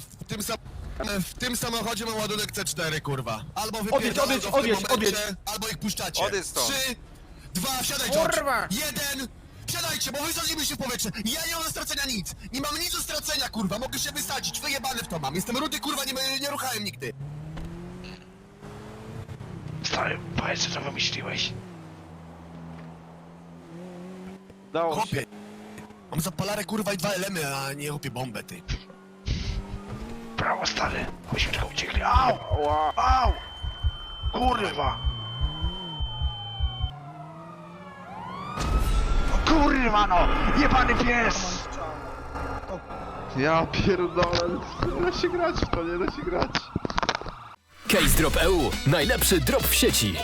W tym, sam, w tym samochodzie mam ładunek C4, kurwa. Albo Odjedź, wypierdolę odjedź, go w tym odjedź, momencie, odjedź. albo ich puszczacie. Odjedź stąd. Trzy, dwa, wsiadaj, George. Kurwa! Jeden, wsiadajcie, bo wysadzimy się w powietrze. Ja nie mam do stracenia nic. Nie mam nic do stracenia, kurwa. Mogę się wysadzić, wyjebany w to mam. Jestem rudy, kurwa, nie, nie ruchałem nigdy. Stary, powiedz co wymyśliłeś. Dało się. Chłopie. Mam zapalarę, kurwa, i dwa elemy, a nie chłopie bombę, ty. Brawo, stary. Tylko uciekli. Au! Au! Kurwa! O Kurwa no! Jebany pies! Ja pierdolę, nie da się grać w to, nie da się grać. Case Drop EU. Najlepszy drop w sieci.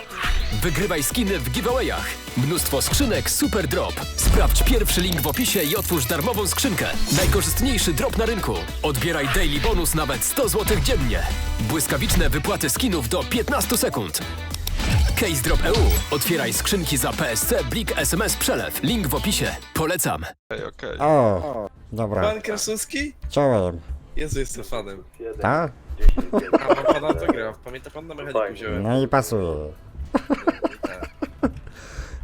Wygrywaj skiny w giveawayach. Mnóstwo skrzynek Super Drop. Sprawdź pierwszy link w opisie i otwórz darmową skrzynkę. Najkorzystniejszy drop na rynku. Odbieraj daily bonus nawet 100 zł dziennie. Błyskawiczne wypłaty skinów do 15 sekund. Case Drop EU. Otwieraj skrzynki za PSC, Blik, SMS, Przelew. Link w opisie. Polecam. Okej, okej. O, dobra, Pan Krasuski? czołem. Jezu, jestem fanem. Tak? A pan pana to gra. Pamięta pan na mechaniku wziąłem? No i pasuje.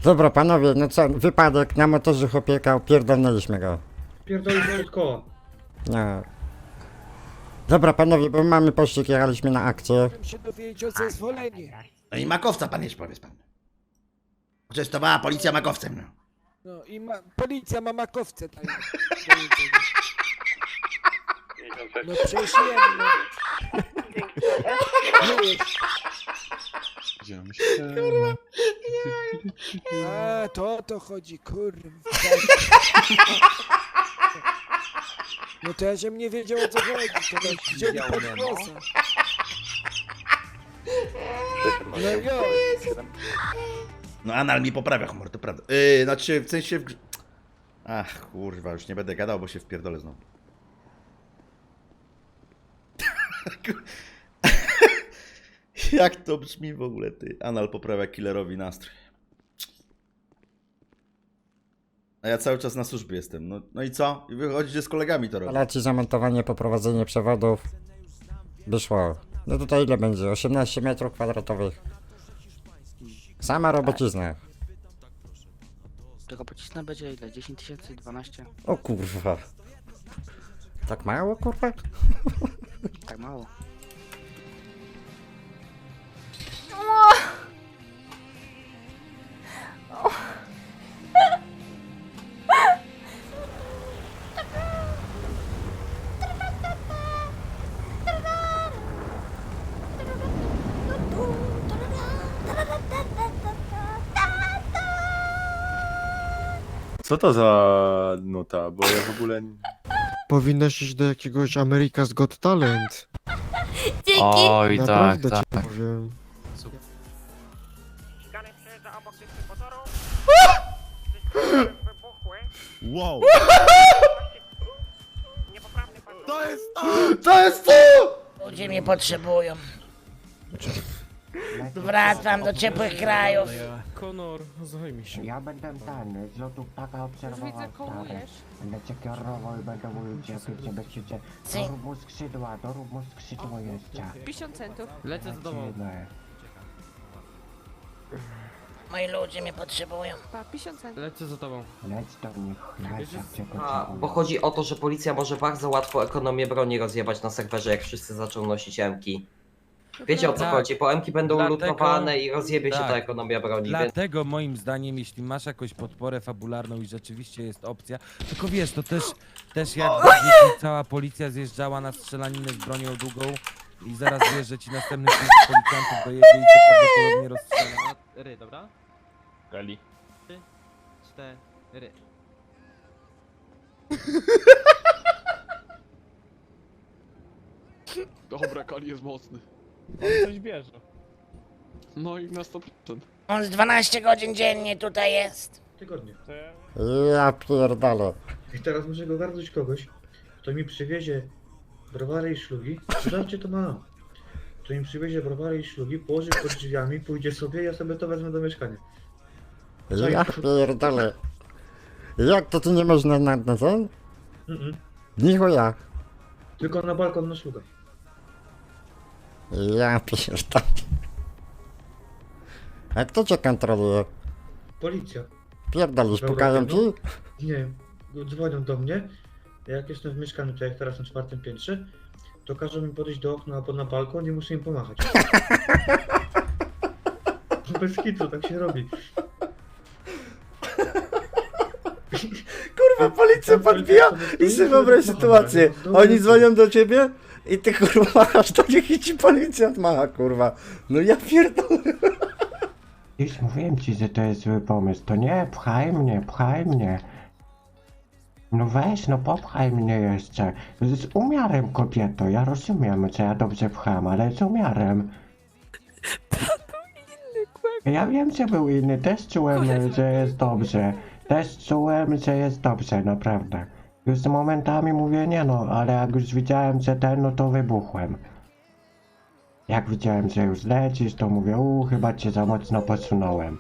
Dobra, panowie, no co, wypadek na motorze chłopieka, pierdolnęliśmy go. Pierdolisz od koła. No. Dobra, panowie, bo mamy pościg, jechaliśmy na akcję. się dowiedzieć o zezwolenie. No i makowca pan jeszcze powiedz pan. Przetestowała policja makowcem. No. No i ma, policja ma makowce tam. No przecież wiem, no. A, to o to chodzi, kurwa. No to ja żem nie wiedział o co chodzi, to tak wzięli pod nosa. No jo, no anal mi poprawia humor, to prawda. Yy, znaczy w sensie w. Ach kurwa, już nie będę gadał, bo się wpierdolę znowu. Jak to brzmi w ogóle ty? Anal poprawia killerowi nastrój. A ja cały czas na służbie jestem. No, no i co? I wychodzi, że z kolegami to robię. Leci zamontowanie, poprowadzenie przewodów. Wyszło. No tutaj ile będzie? 18 metrów kwadratowych. Sama robocizna. Tego pocisna będzie ile? 10 tysięcy? 12? O kurwa. Tak mało, kurwa? Tak mało. Co to za nuta, bo ja w ogóle... Powinnaś iść do jakiegoś America's Got Talent. Oj, Naprawdę ci powiem. Wow. To jest to! Ludzie mnie potrzebują. Wracam do ciepłych krajów. Konor, zajmij się. Ja będę ten, z lotu ptaka obserwował stary. Będę cię kierował i będę mówił jakie cię bezpiecie. Cy. Dorób mu skrzydła, dorób mu skrzydło jeszcze. 50 centów. Lecę z domu. Lecimy. Moi ludzie mnie potrzebują. 50 centów. Lecę za tobą. Leć do nich, leć jak cię A, potrzebują. bo chodzi o to, że policja może bardzo łatwo ekonomię broni rozjebać na serwerze, jak wszyscy zaczną nosić emki. Wiecie o co Tak. chodzi, bo emki będą Dlatego- lutowane i rozjebie się tak. ta ekonomia broni, więc Dlatego moim zdaniem, jeśli masz jakąś podporę fabularną i rzeczywiście jest opcja, tylko wiesz, to też, też jak jeśli cała policja zjeżdżała na strzelaninę z bronią długą i zaraz wiesz, że ci następny pięć policjantów dojedzie i cię prawdopodobnie rozstrzela. Ry, dobra? Gali. Cztery. Dobra, Kali jest mocny. Coś bierze. No i na 100%. On z 12 godzin dziennie tutaj jest. Tygodnie. Ja pierdolę. I teraz muszę go garnąć kogoś, kto mi przywiezie browary i szlugi. Zobaczcie to mam. Kto mi przywiezie browary i szlugi, położy pod drzwiami, pójdzie sobie, ja sobie to wezmę do mieszkania. Ja pierdolę. Jak to tu nie można na, ten? Mm -mm. Nichuja. Tylko na balkon na szluga. Ja pierdolę. A kto cię kontroluje? Policja. Pierdolisz, Dobra, pukają no. ci? Nie, dzwonią do mnie. Jak jestem w mieszkaniu, to jak teraz na czwartym piętrze, to każą mi podejść do okna albo na balkon i muszę im pomachać. Bez kitu, tak się robi. Kurwa, policja podbija i sobie wyobraź sytuację. Oni dzwonią do ciebie i ty kurwa machasz do nich i ci policjant macha, kurwa. No ja pierdolę. Już mówiłem ci, że to jest zły pomysł. To nie, pchaj mnie, pchaj mnie. No weź, no popchaj mnie jeszcze. Z umiarem, kobieto. Ja rozumiem, że ja dobrze pcham, ale z umiarem. Ja wiem, że był inny. Też czułem, że jest dobrze. Też czułem, że jest dobrze, naprawdę. Już z momentami mówię nie no, ale jak już widziałem, że ten, no to wybuchłem. Jak widziałem, że już lecisz, to mówię, u, chyba cię za mocno posunąłem.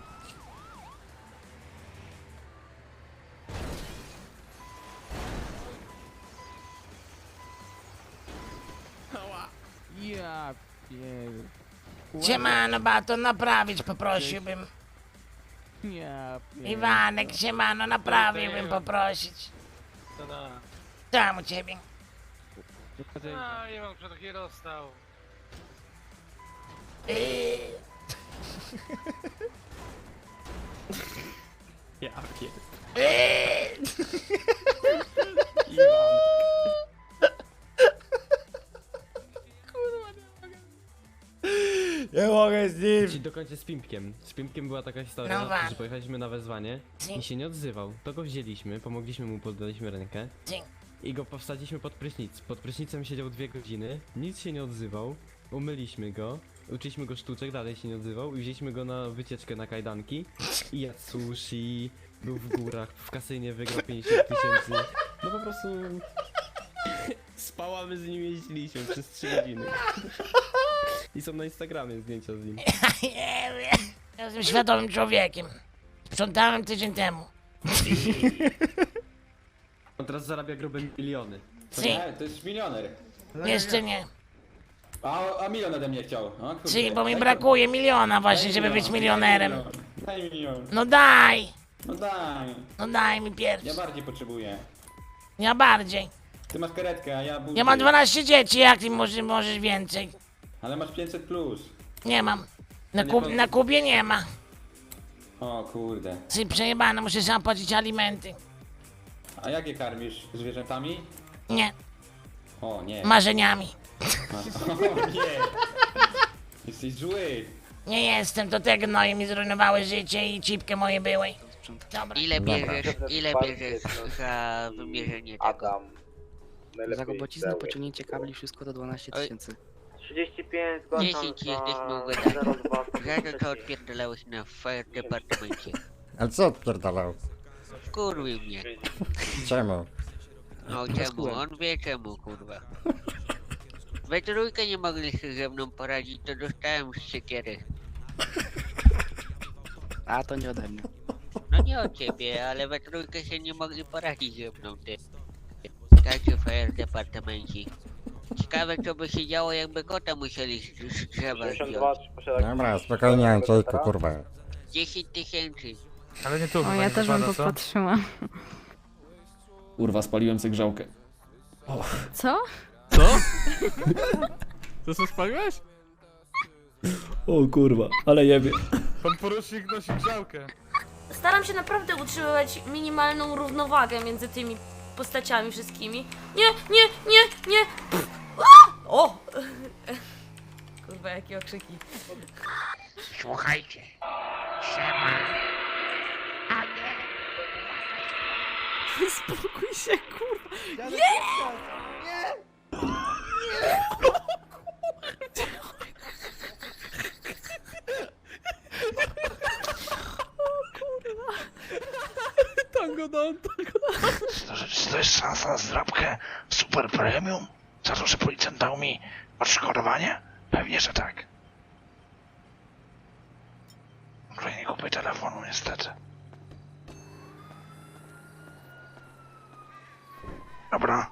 Ja pier... Siemano, bato, naprawić poprosiłbym. Ja pier... Iwanek, siemano, naprawiłbym poprosić. Tam u ciebie. A, nie mam przed taki dostał. Yy, Ja pier... yy. Nie mogę z nim. Ci dokończę z Pimpkiem. Z Pimpkiem była taka historia, No że pojechaliśmy na wezwanie i się nie odzywał. To go wzięliśmy, pomogliśmy mu, podaliśmy rękę Dzień. i go powsadziliśmy pod prysznic. Pod prysznicem siedział dwie godziny, nic się nie odzywał, umyliśmy go, uczyliśmy go sztuczek, dalej się nie odzywał i wzięliśmy go na wycieczkę na kajdanki i jadł sushi, był w górach, w kasynie wygrał 50 tysięcy. No po prostu... Spałamy z nim jeździliśmy przez 3 godziny. I są na Instagramie zdjęcia z nim. Nie wiem. Ja Jestem świadomym człowiekiem. Sprzątałem tydzień temu. On teraz zarabia grube miliony. Si, to jest milioner. jeszcze nie. A, a milion ode mnie chciał. Si, bo mi brakuje miliona właśnie, żeby być milionerem. Daj milion. No daj! No daj. No daj mi pierwszy. bardziej potrzebuję. Ja bardziej. Ty masz karetkę, a ja buty. Ja mam 12 dzieci, jak ty możesz, możesz więcej? Ale masz 500 plus. Nie mam. Na, nie kub, na Kubie nie ma. O kurde. Sy przejebane, muszę sam płacić alimenty. A jak je karmisz? Zwierzętami? Nie, O nie. marzeniami. O nie. Jesteś zły. Nie jestem, to te gnoje mi zrujnowały życie i cipkę moje były. Dobra. Ile bierzesz, ile bierzesz za wymierzenie tego? Za robocizny, pociągnięcie kabli, wszystko to 12 Oj. tysięcy. 35 10 jesteśmy ugadani. Za to odpierdalałeś na fire departamencie. Ale co odpierdalał? Wkurwił mnie. Czemu? No czemu? On wie czemu, kurwa. We trójkę nie mogli się ze mną poradzić, to dostałem z siekiery. A to nie ode mnie. No nie od ciebie, ale we trójkę się nie mogli poradzić ze mną, ty. Także fire departamenci. Ciekawe co by się działo, jakby kota musieli z, z drzewa zdjąć. Dobra, spokojnie, Andrzejku, kurwa. 10 tysięcy. Ale nie tu, O, ja też bym popatrzyła. Kurwa, spaliłem sobie grzałkę. Co? Co? To co spaliłeś? O kurwa, ale jebie. Pan porucznik nosi grzałkę. Staram się naprawdę utrzymywać minimalną równowagę między tymi postaciami wszystkimi. Nie, nie, nie, nie! Pff. A! O! Kurwa, jakie okrzyki. Słuchajcie. Siema. Spokój się, kurwa. Tango don, tango Czy to jest szansa na zdrabkę super premium? Za to, że policjant dał mi odszkodowanie? Pewnie, że tak. Może nie kupię telefonu, niestety. Dobra.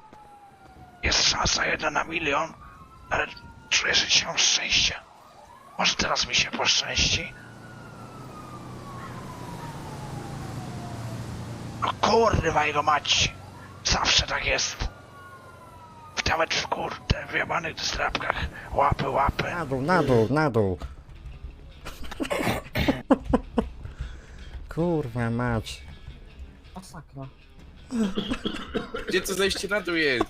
Jest szansa jedna na milion, ale czuję, że mam szczęście. Może teraz mi się poszczęści? No kurwa jego mać! Zawsze tak jest. Nawet w kurde, w jebanych strapkach. Łapy, łapy. Na dół, na dół, na dół. Kurwa mać. Masakra. Gdzie to zejście na dół jest?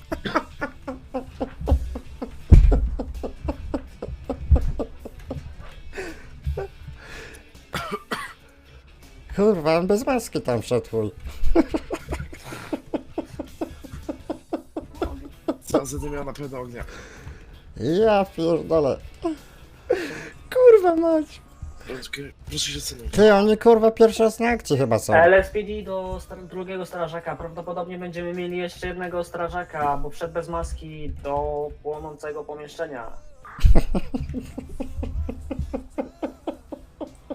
Kurwa, on bez maski tam wszedł Co zadymiał na pewno ognia. Ja pierdolę. Kurwa mać. Proszę się cenić. Ty, oni kurwa pierwszy raz na akcji chyba są. LSPD do drugiego strażaka. Prawdopodobnie będziemy mieli jeszcze jednego strażaka, bo wszedł bez maski do płonącego pomieszczenia.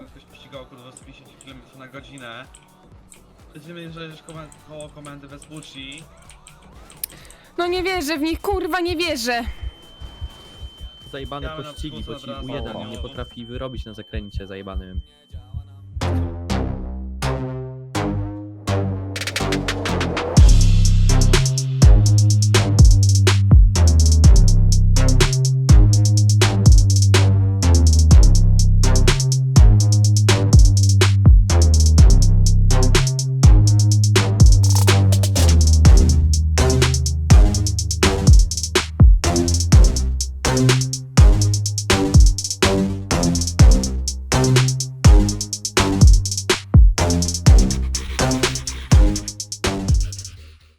Ktoś pościgał kurwa 150 km na godzinę. Będziemy że koło komendy Vespucci. No nie wierzę w nich, kurwa, nie wierzę. Zajebane na pościgi, bo ci od razu. U1 nie potrafi wyrobić na zakręcie zajebanym.